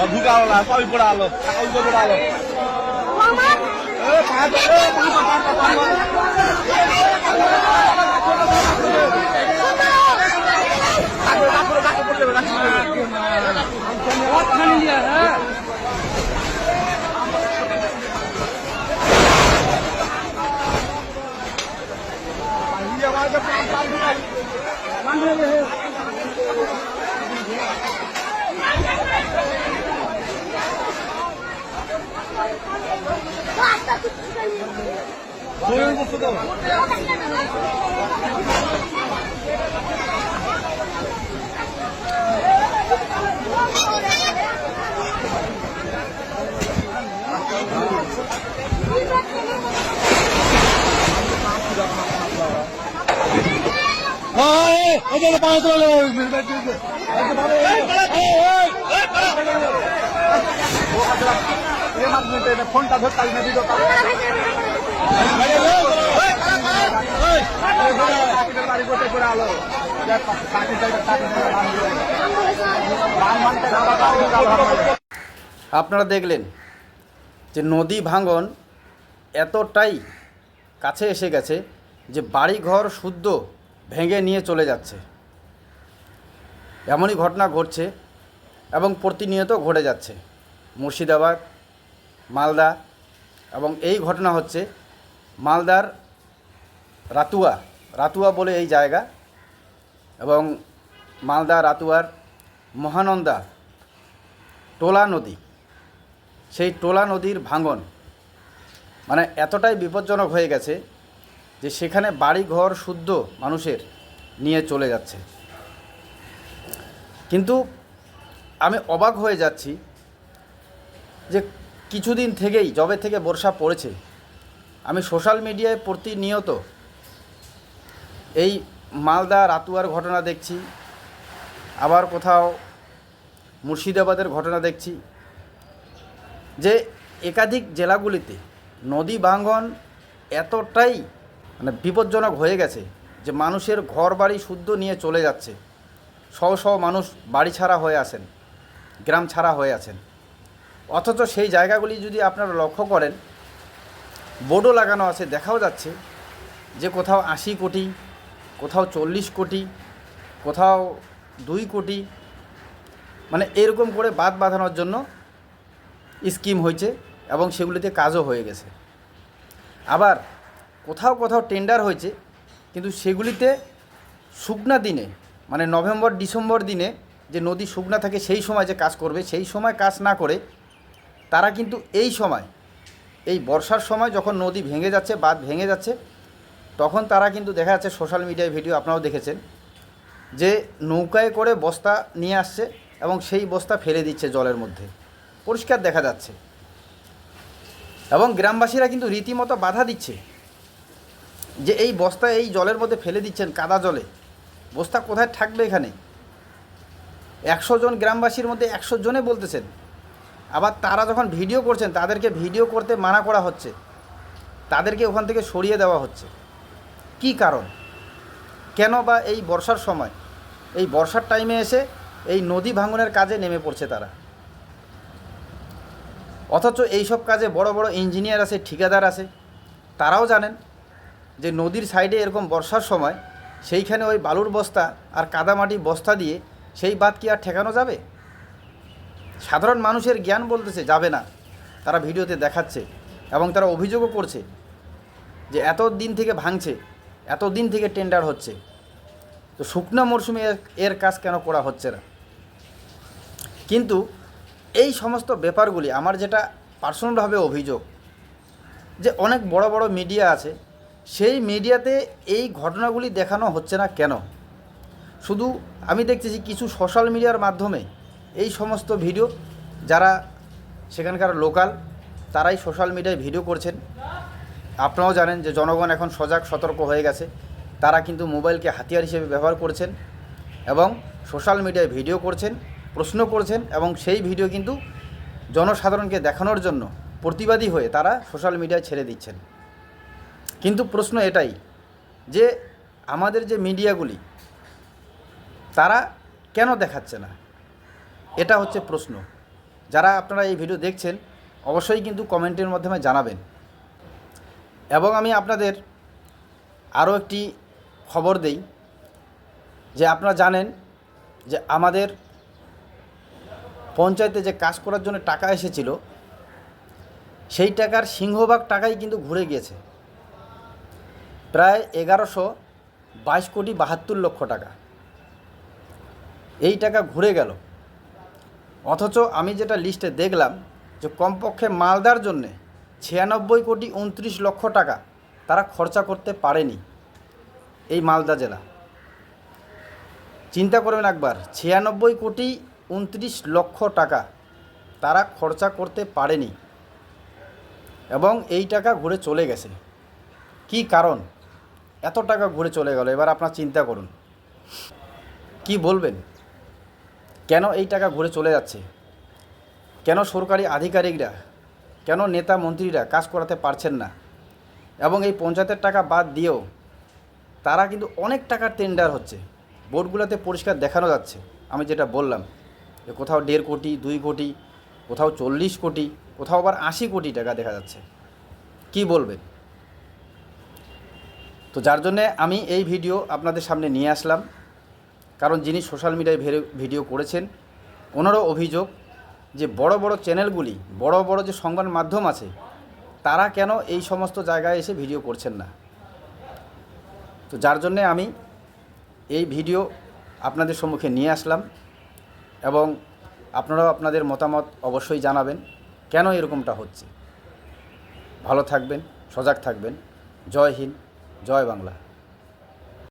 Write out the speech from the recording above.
সব ঢুকা হলো সবই পড়া হলো টাকা উল্টো পড়া হলো এ, পাঁচ, এ, পাঁচ, পাঁচ, পাঁচ, পাঁচ, পাঁচ। ডাকো, ডাকো, ডাকো, পড়ে যাবে, ডাকো, পড়ে যাবে। জরুরি বস্তু তো। এ মাধ্যমে তো এটা ফোনটা ধরতে পারি আপনারা দেখলেন যে নদী ভাঙন এতটাই কাছে এসে গেছে যে বাড়িঘর শুদ্ধ ভেঙে নিয়ে চলে যাচ্ছে। এমনই ঘটনা ঘটছে এবং প্রতিনিয়ত ঘটে যাচ্ছে। মুর্শিদাবাদ, মালদা এবং এই ঘটনা হচ্ছে মালদার রাতুয়া রাতুয়া বলে এই জায়গা এবং মালদা রাতুয়ার মহানন্দা টোলা নদী। সেই টোলা নদীর ভাঙন মানে এতটাই বিপজ্জনক হয়ে গেছে যে সেখানে বাড়ি ঘর শুদ্ধ মানুষের নিয়ে চলে যাচ্ছে। কিন্তু আমি অবাক হয়ে যাচ্ছি যে কিছুদিন থেকেই জবে থেকে বর্ষা পড়েছে আমি সোশ্যাল মিডিয়ায় প্রতিনিয়ত এই মালদা রাতুয়ার ঘটনা দেখছি, আবার কোথাও মুর্শিদাবাদের ঘটনা দেখছি যে একাধিক জেলাগুলিতে নদী ভাঙ্গন এতটাই মানে বিপজ্জনক হয়ে গেছে যে মানুষের ঘর বাড়ি শুদ্ধ নিয়ে চলে যাচ্ছে। শহ শহ মানুষ বাড়ি ছাড়া হয়ে আছেন, গ্রাম ছাড়া হয়ে আছেন। অথচ সেই জায়গাগুলি যদি আপনারা লক্ষ্য করেন বোর্ডও লাগানো আছে, দেখাও যাচ্ছে। যে কোথাও আশি কোটি, কোথাও চল্লিশ কোটি, কোথাও দুই কোটি মানে এরকম করে বাদ বাঁধানোর জন্য স্কিম হয়েছে এবং সেগুলিতে কাজও হয়ে গেছে। আবার কোথাও কোথাও টেন্ডার হয়েছে, কিন্তু সেগুলিতে শুকনা দিনে মানে নভেম্বর, ডিসেম্বর দিনে যে নদী শুকনা থাকে সেই সময় যে কাজ করবে, সেই সময় কাজ না করে, তারা কিন্তু এই সময় এই বর্ষার সময় যখন নদী ভেঙে যাচ্ছে, বাঁধ ভেঙে যাচ্ছে, তখন তারা কিন্তু দেখা যাচ্ছে সোশ্যাল মিডিয়ায় ভিডিও আপনারাও দেখেছেন, যে নৌকায় করে বস্তা নিয়ে আসছে এবং সেই বস্তা ফেলে দিচ্ছে জলের মধ্যে। পরিষ্কার দেখা যাচ্ছে। এবং গ্রামবাসীরা কিন্তু রীতিমতো বাধা দিচ্ছে, যে এই বস্তা এই জলের মধ্যে ফেলে দিচ্ছেন, কাদা জলে। বস্তা কোথায় থাকবে এখানে? একশো জন গ্রামবাসীর মধ্যে একশো জনে বলতেছেন আবার তারা যখন ভিডিও করছেন, তাদেরকে ভিডিও করতে মানা করা হচ্ছে। তাদেরকে ওখান থেকে সরিয়ে দেওয়া হচ্ছে। কি কারণ? কেন বা এই বর্ষার সময়? এই বর্ষার টাইমে এসে এই নদী ভাঙনের কাজে নেমে পড়ছে তারা। অথচ এইসব কাজে বড় বড় ইঞ্জিনিয়ার আছে, ঠিকাদার আছে। তারাও জানেন যে নদীর সাইডে এরকম বর্ষার সময় সেইখানে ওই বালুর বস্তা আর কাদামাটি বস্তা দিয়ে সেই বাদ কি আর ঠেকানো যাবে? সাধারণ মানুষের জ্ঞান বলতেছে, যাবে না। তারা ভিডিওতে দেখাচ্ছে এবং তারা অভিযোগও করছে যে এত দিন থেকে ভাঙছে, এত দিন থেকে টেন্ডার হচ্ছে। তো শুকনো মরশুমে এর- কাজ কেন করা হচ্ছে না? কিন্তু এই সমস্ত ব্যাপারগুলি, আমার যেটা পার্সোনালভাবে অভিযোগ, যে অনেক বড় বড় মিডিয়া আছে, সেই মিডিয়াতে এই ঘটনাগুলি দেখানো হচ্ছে না কেন? শুধু আমি দেখতেছি কিছু সোশ্যাল মিডিয়ার মাধ্যমে এই সমস্ত ভিডিও যারা সেখানকার লোকাল, তারাই সোশ্যাল মিডিয়ায় ভিডিও করছেন। আপনারাও জানেন যে জনগণ এখন সজাগ, সতর্ক হয়ে গেছে। তারা কিন্তু মোবাইলকে হাতিয়ার হিসেবে ব্যবহার করছেন এবং সোশ্যাল মিডিয়ায় ভিডিও করছেন, প্রশ্ন করছেন এবং সেই ভিডিও কিন্তু জনসাধারণকে দেখানোর জন্য প্রতিবাদী হয়ে তারা সোশ্যাল মিডিয়ায় ছেড়ে দিচ্ছেন। কিন্তু প্রশ্ন এটাই যে আমাদের যে মিডিয়াগুলি তারা কেন দেখাচ্ছে না? এটা হচ্ছে প্রশ্ন। যারা আপনারা এই ভিডিও দেখছেন, অবশ্যই কিন্তু কমেন্টের মাধ্যমে জানাবেন। এবং আমি আপনাদের আরও একটি খবর দেই, যে আপনারা জানেন যে আমাদের পঞ্চায়েতে যে কাজ করার জন্য টাকা এসেছিল, সেই টাকার সিংহভাগ টাকাই কিন্তু ঘুরে গিয়েছে। প্রায় এগারোশো বাইশ কোটি বাহাত্তর লক্ষ টাকা। এই টাকা ঘুরে গেল। অথচ আমি যেটা লিস্টে দেখলাম যে কমপক্ষে মালদার জন্যে ছিয়ানব্বই কোটি উনত্রিশ লক্ষ টাকা তারা খরচা করতে পারেনি এই মালদা জেলা। চিন্তা করবেন একবার, ছিয়ানব্বই কোটি উনত্রিশ লক্ষ টাকা তারা খরচা করতে পারেনি এবং এই টাকা ঘুরে চলে গেছে। কি কারণ? এত টাকা ঘুরে চলে গেল, এবার আপনার চিন্তা করুন। কি বলবেন? কেন এই টাকা ঘুরে চলে যাচ্ছে? কেন সরকারি আধিকারিকরা, কেন নেতা মন্ত্রীরা কাজ করাতে পারছেন না? এবং এই পঞ্চায়েতের টাকা বাদ দিয়েও তারা কিন্তু অনেক টাকার টেন্ডার হচ্ছে। বোর্ডগুলোতে পরিষ্কার দেখানো যাচ্ছে। আমি যেটা বললাম যে কোথাও দেড় কোটি, দুই কোটি, কোথাও চল্লিশ কোটি, কোথাও আবার আশি কোটি টাকা দেখা যাচ্ছে। কি বলবেন তো যার জন্যে আমি এই ভিডিও আপনাদের সামনে নিয়ে আসলাম। কারণ যিনি সোশ্যাল মিডিয়ায় ভিডিও করেছেন, ওনারও অভিযোগ যে বড় বড় চ্যানেলগুলি, বড় বড় যে সংবাদ মাধ্যম আছে, তারা কেন এই সমস্ত জায়গায় এসে ভিডিও করছেন না? তো যার জন্যে আমি এই ভিডিও আপনাদের সম্মুখে নিয়ে আসলাম এবং আপনারাও আপনাদের মতামত অবশ্যই জানাবেন, কেন এরকমটা হচ্ছে? ভালো থাকবেন, সজাগ থাকবেন। জয় হিন্দ, জয় বাংলা।